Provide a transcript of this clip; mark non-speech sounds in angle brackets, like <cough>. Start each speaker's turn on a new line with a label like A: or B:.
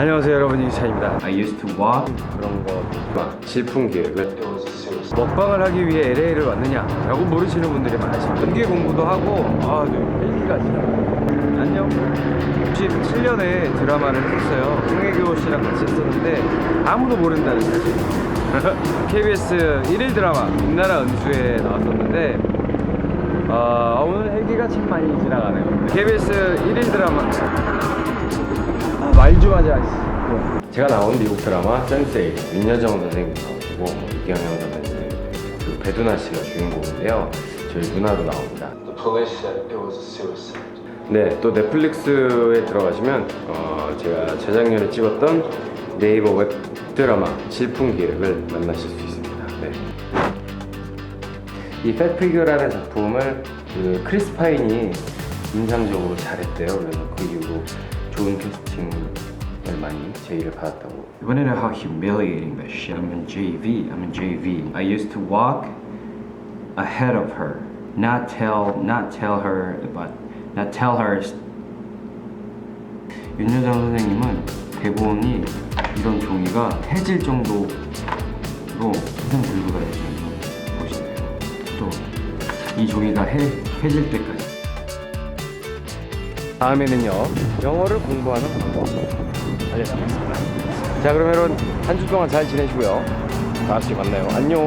A: 안녕하세요 여러분. 이기찬입니다.
B: I used to walk.
A: 그런 거 질풍 기획을 먹방을 하기 위해 LA를 왔느냐 라고 모르시는 분들이 많으십니다. 연기 공부도 하고 아 네, 헬기가 지나가요 안녕. 97년에 드라마를 했어요. 송혜교 씨랑 같이 했었는데 아무도 모른다는 사실. <laughs> KBS 1일 드라마 빛나라 은수에 나왔었는데 아 오늘 헬기가 참 많이 지나가네요. KBS 1일 드라마 아, 씨. 제가 나온 미국 드라마 센세이 윤여정 선생님 나오시고 이경영 선생님 그리고 배두나 씨가 주인공인데요 저희 누나도 나옵니다
C: The police said it was a suicide.
A: 네, 또 넷플릭스에 들어가시면 어, 제가 재작년에 찍었던 네이버 웹 드라마 질풍 기획을 만나실 수 있습니다. 네. 이 팻피규라는 작품을 그 크리스 파인이 인상적으로 잘했대요. 그래서 그 이후로 좋은 캐스팅을 많이 제의를 받았다고.
B: You wanna know how humiliating that shit? I'm in JV. I'm in JV. I used to walk ahead of her, not tell, not tell her, but not tell her. 윤여정 선생님은 대본이 이런 종이가 해질 정도로 항상 들고 다니시면서 보시네요. 또이 종이가 해, 해질 때까지.
A: 다음에는요 영어를 공부하는 방법 알려드리겠습니다. 자 그러면 한 주 동안 잘 지내시고요. 다음 주에 만나요. 안녕.